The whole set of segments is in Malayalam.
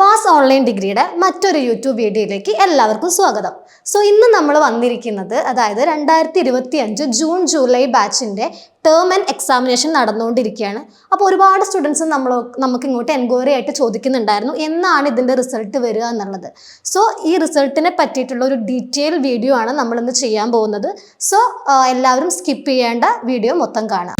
ബാസ് ഓൺലൈൻ ഡിഗ്രിയുടെ മറ്റൊരു യൂട്യൂബ് വീഡിയോയിലേക്ക് എല്ലാവർക്കും സ്വാഗതം. സോ ഇന്ന് നമ്മൾ വന്നിരിക്കുന്നത് അതായത് രണ്ടായിരത്തി ഇരുപത്തി അഞ്ച് ജൂൺ ജൂലൈ ബാച്ചിന്റെ ടേം ആൻഡ് എക്സാമിനേഷൻ നടന്നുകൊണ്ടിരിക്കുകയാണ്. അപ്പോൾ ഒരുപാട് സ്റ്റുഡൻസ് നമ്മൾ നമുക്ക് ഇങ്ങോട്ട് എൻക്വയറി ആയിട്ട് ചോദിക്കുന്നുണ്ടായിരുന്നു എന്നാണ് ഇതിന്റെ റിസൾട്ട് വരിക എന്നുള്ളത്. സോ ഈ റിസൾട്ടിനെ പറ്റിയിട്ടുള്ള ഒരു ഡീറ്റെയിൽ വീഡിയോ ആണ് നമ്മളിന്ന് ചെയ്യാൻ പോകുന്നത്. സോ എല്ലാവരും സ്കിപ്പ് ചെയ്യേണ്ട വീഡിയോ മൊത്തം കാണാം.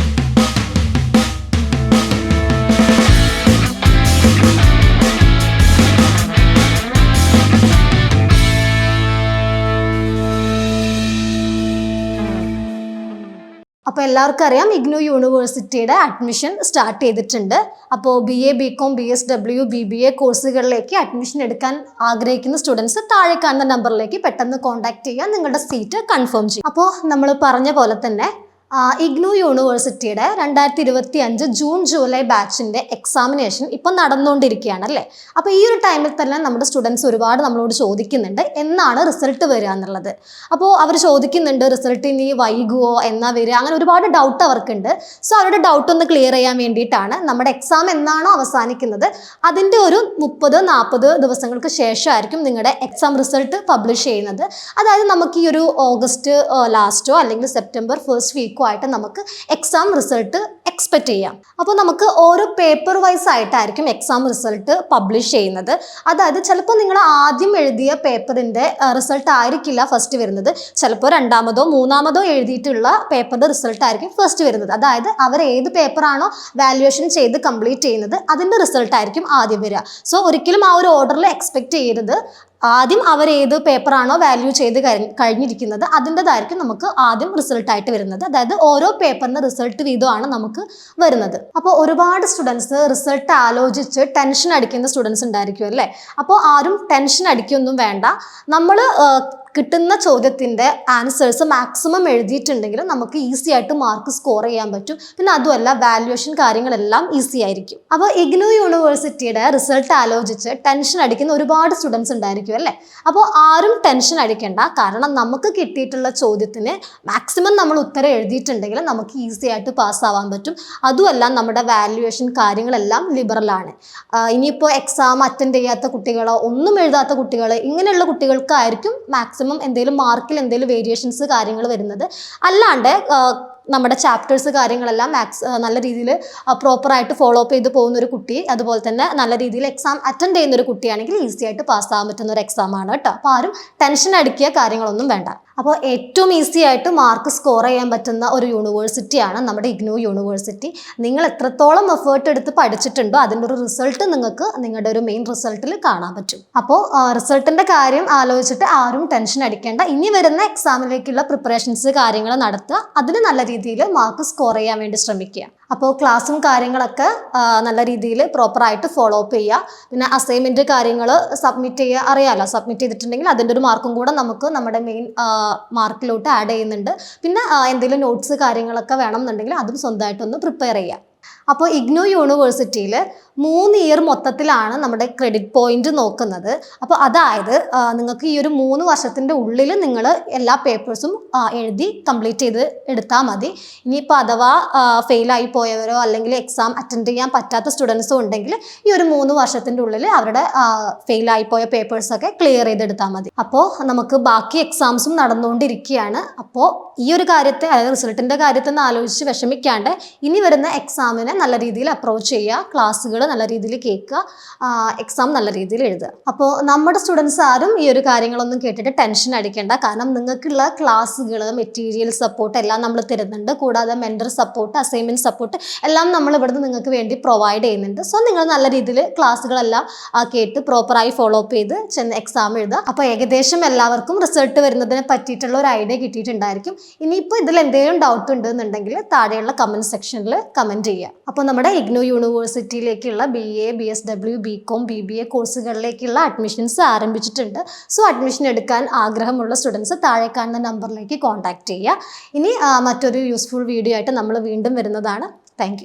അപ്പോൾ എല്ലാവർക്കും അറിയാം ഇഗ്നു യൂണിവേഴ്സിറ്റിയുടെ അഡ്മിഷൻ സ്റ്റാർട്ട് ചെയ്തിട്ടുണ്ട്. അപ്പോൾ B A B com B S W B B A കോഴ്സുകളിലേക്ക് അഡ്മിഷൻ എടുക്കാൻ ആഗ്രഹിക്കുന്ന സ്റ്റുഡൻസ് താഴെ കാണുന്ന നമ്പറിലേക്ക് പെട്ടെന്ന് കോൺടാക്ട് ചെയ്യുക നിങ്ങളുടെ സീറ്റ് കൺഫേം ചെയ്യും. അപ്പോൾ നമ്മൾ പറഞ്ഞ പോലെ തന്നെ ഇഗ്നു യൂണിവേഴ്സിറ്റിയുടെ രണ്ടായിരത്തി ഇരുപത്തി അഞ്ച് ജൂൺ ജൂലൈ ബാച്ചിന്റെ എക്സാമിനേഷൻ ഇപ്പം നടന്നുകൊണ്ടിരിക്കുകയാണ് അല്ലേ? അപ്പോൾ ഈ ഒരു ടൈമിൽ തന്നെ നമ്മുടെ സ്റ്റുഡൻസ് ഒരുപാട് നമ്മളോട് ചോദിക്കുന്നുണ്ട് എന്നാണ് റിസൾട്ട് വരിക എന്നുള്ളത്. അപ്പോൾ അവർ ചോദിക്കുന്നുണ്ട് റിസൾട്ട് ഇനി വൈകുമോ എന്നാ വരിക? അങ്ങനെ ഒരുപാട് ഡൗട്ട് അവർക്കുണ്ട്. സോ അവരുടെ ഡൗട്ട് ഒന്ന് ക്ലിയർ ചെയ്യാൻ വേണ്ടിയിട്ടാണ് നമ്മുടെ എക്സാം എന്നാണോ അവസാനിക്കുന്നത്. അതിന്റെ ഒരു മുപ്പത് നാൽപ്പത് ദിവസങ്ങൾക്ക് ശേഷമായിരിക്കും നിങ്ങളുടെ എക്സാം റിസൾട്ട് പബ്ലിഷ് ചെയ്യുന്നത്. അതായത് നമുക്ക് ഈ ഒരു ഓഗസ്റ്റ് ലാസ്റ്റോ അല്ലെങ്കിൽ സെപ്റ്റംബർ ഫസ്റ്റ് വീക്കോ ആയിട്ട് നമുക്ക് എക്സാം റിസൾട്ട് എക്സ്പെക്റ്റ് ചെയ്യാം. അപ്പോൾ നമുക്ക് ഓരോ പേപ്പർ വൈസ് ആയിട്ടായിരിക്കും എക്സാം റിസൾട്ട് പബ്ലിഷ് ചെയ്യുന്നത്. അതായത് ചിലപ്പോൾ നിങ്ങൾ ആദ്യം എഴുതിയ പേപ്പറിന്റെ റിസൾട്ട് ആയിരിക്കില്ല ഫസ്റ്റ് വരുന്നത്. ചിലപ്പോൾ രണ്ടാമതോ മൂന്നാമതോ എഴുതിയിട്ടുള്ള പേപ്പറിന്റെ റിസൾട്ട് ആയിരിക്കും ഫസ്റ്റ് വരുന്നത്. അതായത് അവർ ഏത് പേപ്പറാണോ വാല്യുവേഷൻ ചെയ്ത് കംപ്ലീറ്റ് ചെയ്യുന്നത് അതിന്റെ റിസൾട്ട് ആയിരിക്കും ആദ്യം വരിക. സോ ഒരിക്കലും ആ ഒരു ഓർഡറിൽ എക്സ്പെക്ട് ചെയ്യരുത്. ആദ്യം അവർ ഏത് പേപ്പറാണോ വാല്യൂ ചെയ്ത് കഴി- കഴിഞ്ഞിരിക്കുന്നത് അതിന്റെതായിരിക്കും നമുക്ക് ആദ്യം റിസൾട്ടായിട്ട് വരുന്നത്. അതായത് ഓരോ പേപ്പറിന്റെ റിസൾട്ട് വീതമാണ് നമുക്ക് വരുന്നത്. അപ്പോൾ ഒരുപാട് സ്റ്റുഡൻസ് റിസൾട്ട് ആലോചിച്ച് ടെൻഷൻ അടിക്കുന്ന സ്റ്റുഡൻസ് ഉണ്ടായിരിക്കും അല്ലേ? അപ്പോൾ ആരും ടെൻഷൻ അടിക്കൊന്നും വേണ്ട. നമ്മൾ കിട്ടുന്ന ചോദ്യത്തിന്റെ ആൻസേഴ്സ് മാക്സിമം എഴുതിയിട്ടുണ്ടെങ്കിൽ നമുക്ക് ഈസി ആയിട്ട് മാർക്ക് സ്കോർ ചെയ്യാൻ പറ്റും. പിന്നെ അതുമല്ല വാല്യുവേഷൻ കാര്യങ്ങളെല്ലാം ഈസി ആയിരിക്കും. അപ്പോൾ ഇഗ്നു യൂണിവേഴ്സിറ്റിയുടെ റിസൾട്ട് ആലോചിച്ച് ടെൻഷൻ അടിക്കുന്ന ഒരുപാട് സ്റ്റുഡൻസ് ഉണ്ടായിരിക്കും അല്ലേ? അപ്പോൾ ആരും ടെൻഷൻ അടിക്കേണ്ട. കാരണം നമുക്ക് കിട്ടിയിട്ടുള്ള ചോദ്യത്തിന് മാക്സിമം നമ്മൾ ഉത്തരം എഴുതിയിട്ടുണ്ടെങ്കിൽ നമുക്ക് ഈസി ആയിട്ട് പാസ്സാവാൻ പറ്റും. അതുമല്ല നമ്മുടെ വാല്യുവേഷൻ കാര്യങ്ങളെല്ലാം ലിബറലാണ് ഇനിയിപ്പോൾ എക്സാം അറ്റൻഡ് ചെയ്യാത്ത കുട്ടികളോ ഒന്നും എഴുതാത്ത കുട്ടികൾ ഇങ്ങനെയുള്ള കുട്ടികൾക്കായിരിക്കും മാക്സിമം എന്തെങ്കിലും മാർക്കിൽ എന്തെങ്കിലും വേരിയേഷൻസ് കാര്യങ്ങൾ വരുന്നത്. അല്ലാണ്ട് നമ്മുടെ ചാപ്റ്റേഴ്സ് കാര്യങ്ങളെല്ലാം മാക്സ് നല്ല രീതിയിൽ പ്രോപ്പറായിട്ട് ഫോളോ അപ്പ് ചെയ്ത് പോകുന്ന ഒരു കുട്ടി അതുപോലെ തന്നെ നല്ല രീതിയിൽ എക്സാം അറ്റൻഡ് ചെയ്യുന്ന ഒരു കുട്ടിയാണെങ്കിൽ ഈസി ആയിട്ട് പാസ് പാസ്സാകാൻ പറ്റുന്ന ഒരു എക്സാം ആണ് കേട്ടോ അപ്പോൾ ആരും ടെൻഷൻ അടിക്കുക കാര്യങ്ങളൊന്നും വേണ്ട. അപ്പോൾ ഏറ്റവും ഈസി ആയിട്ട് മാർക്ക് സ്കോർ ചെയ്യാൻ പറ്റുന്ന ഒരു യൂണിവേഴ്സിറ്റിയാണ് നമ്മുടെ ഇഗ്നോ യൂണിവേഴ്സിറ്റി നിങ്ങൾ എത്രത്തോളം എഫേർട്ട് എടുത്ത് പഠിച്ചിട്ടുണ്ടോ അതിന്റെ ഒരു റിസൾട്ട് നിങ്ങൾക്ക് നിങ്ങളുടെ ഒരു മെയിൻ റിസൾട്ടിൽ കാണാൻ പറ്റും. അപ്പോൾ റിസൾട്ടിന്റെ കാര്യം ആലോചിച്ചിട്ട് ആരും ടെൻഷൻ അടിക്കേണ്ട. ഇനി വരുന്ന എക്സാമിലേക്കുള്ള പ്രിപ്പറേഷൻസ് കാര്യങ്ങൾ നടത്തുക. അതിന് നല്ല രീതിയിൽ മാർക്ക് സ്കോർ ചെയ്യാൻ വേണ്ടി ശ്രമിക്കുക. അപ്പോൾ ക്ലാസ്സും കാര്യങ്ങളൊക്കെ നല്ല രീതിയിൽ പ്രോപ്പറായിട്ട് ഫോളോ അപ്പ് ചെയ്യുക. പിന്നെ അസൈൻമെന്റ് കാര്യങ്ങൾ സബ്മിറ്റ് ചെയ്യുക അറിയാലോ. സബ്മിറ്റ് ചെയ്തിട്ടുണ്ടെങ്കിൽ അതിന്റെ ഒരു മാർക്കും കൂടെ നമുക്ക് നമ്മുടെ മെയിൻ മാർക്കിലോട്ട് ആഡ് ചെയ്യുന്നുണ്ട്. പിന്നെ എന്തെങ്കിലും നോട്ട്സ് കാര്യങ്ങളൊക്കെ വേണം എന്നുണ്ടെങ്കിൽ അതും സ്വന്തമായിട്ടൊന്ന് പ്രിപ്പയർ ചെയ്യുക. അപ്പോൾ ഇഗ്നോ യൂണിവേഴ്സിറ്റിയിൽ മൂന്ന് ഇയർ മൊത്തത്തിലാണ് നമ്മുടെ ക്രെഡിറ്റ് പോയിന്റ് നോക്കുന്നത്. അപ്പോൾ അതായത് നിങ്ങൾക്ക് ഈ ഒരു മൂന്ന് വർഷത്തിന്റെ ഉള്ളിൽ നിങ്ങൾ എല്ലാ പേപ്പേഴ്സും എഴുതി കംപ്ലീറ്റ് ചെയ്ത് എടുത്താൽ മതി. ഇനിയിപ്പോൾ അഥവാ ഫെയിലായി പോയവരോ അല്ലെങ്കിൽ എക്സാം അറ്റൻഡ് ചെയ്യാൻ പറ്റാത്ത സ്റ്റുഡൻസോ ഉണ്ടെങ്കിൽ ഈ ഒരു മൂന്ന് വർഷത്തിന്റെ ഉള്ളിൽ അവരുടെ ഫെയിലായി പോയ പേപ്പേഴ്സൊക്കെ ക്ലിയർ ചെയ്തെടുത്താൽ മതി. അപ്പോൾ നമുക്ക് ബാക്കി എക്സാംസും നടന്നുകൊണ്ടിരിക്കുകയാണ്. അപ്പോൾ ഈ ഒരു കാര്യത്തെ അതായത് റിസൾട്ടിന്റെ കാര്യത്തിൽ നിന്ന് ആലോചിച്ച് വിഷമിക്കാണ്ട് ഇനി വരുന്ന എക്സാമിനെ നല്ല രീതിയിൽ അപ്രോച്ച് ചെയ്യുക. ക്ലാസ്സുകൾ നല്ല രീതിയിൽ കേൾക്കുക എക്സാം നല്ല രീതിയിൽ എഴുതുക. അപ്പോൾ നമ്മുടെ സ്റ്റുഡൻസ് ആരും ഈ ഒരു കാര്യങ്ങളൊന്നും കേട്ടിട്ട് ടെൻഷൻ അടിക്കേണ്ട. കാരണം നിങ്ങൾക്കുള്ള ക്ലാസ്സുകൾ മെറ്റീരിയൽ സപ്പോർട്ട് എല്ലാം നമ്മൾ തരുന്നുണ്ട്. കൂടാതെ മെന്റർ സപ്പോർട്ട് അസൈൻമെന്റ് സപ്പോർട്ട് എല്ലാം നമ്മൾ ഇവിടുന്ന് നിങ്ങൾക്ക് വേണ്ടി പ്രൊവൈഡ് ചെയ്യുന്നുണ്ട്. സോ നിങ്ങൾ നല്ല രീതിയിൽ ക്ലാസ്സുകളെല്ലാം കേട്ട് പ്രോപ്പറായി ഫോളോ അപ്പ് ചെയ്ത് ചെന്ന് എക്സാം എഴുതുക. അപ്പോൾ ഏകദേശം എല്ലാവർക്കും റിസൾട്ട് വരുന്നതിനെ പറ്റിയിട്ടുള്ള ഒരു ഐഡിയ കിട്ടിയിട്ടുണ്ടായിരിക്കും. ഇനിയിപ്പോൾ ഇതിൽ എന്തെങ്കിലും ഡൗട്ട് ഉണ്ടെന്നുണ്ടെങ്കിൽ താഴെയുള്ള കമന്റ് സെക്ഷനിൽ കമന്റ് ചെയ്യുക. അപ്പോൾ നമ്മുടെ ഇഗ്നോ യൂണിവേഴ്സിറ്റിയിലേക്കുള്ള കോഴ്സുകളിലേക്കുള്ള B A B S W B com B B A കോഴ്സുകളിലേക്കുള്ള admissions ആരംഭിച്ചിട്ടുണ്ട്. സോ അഡ്മിഷൻ എടുക്കാൻ ആഗ്രഹമുള്ള സ്റ്റുഡൻസ് താഴെ കാണുന്ന നമ്പറിലേക്ക് കോൺടാക്റ്റ് ചെയ്യുക. ഇനി മറ്റൊരു യൂസ്ഫുൾ വീഡിയോ ആയിട്ട് നമ്മൾ വീണ്ടും വരുന്നതാണ്. താങ്ക്